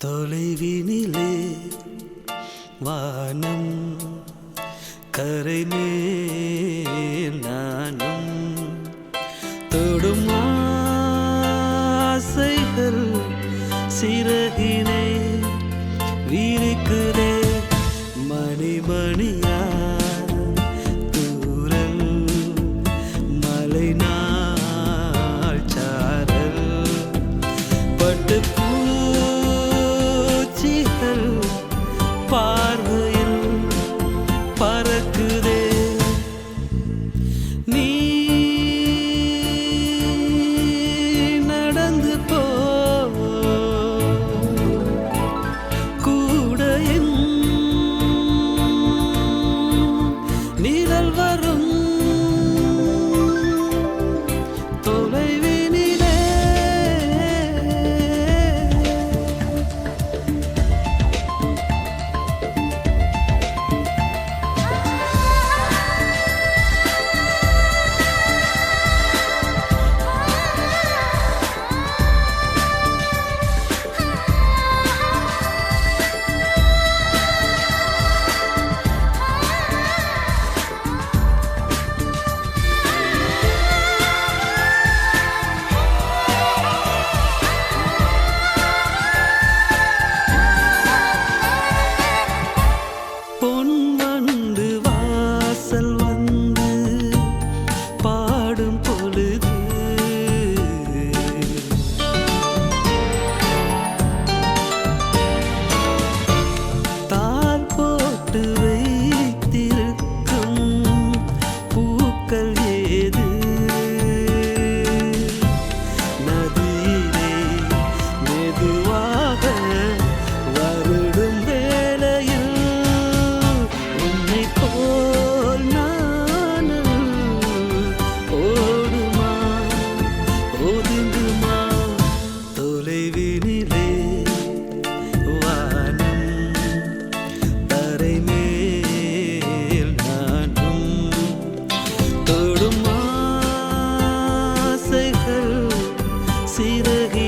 தொலைவினிலே வானம் கரைமே நானும் தொடும் ஆசைகள் சிறகினை விரிக்குதே மணி மணியா மண் reggae.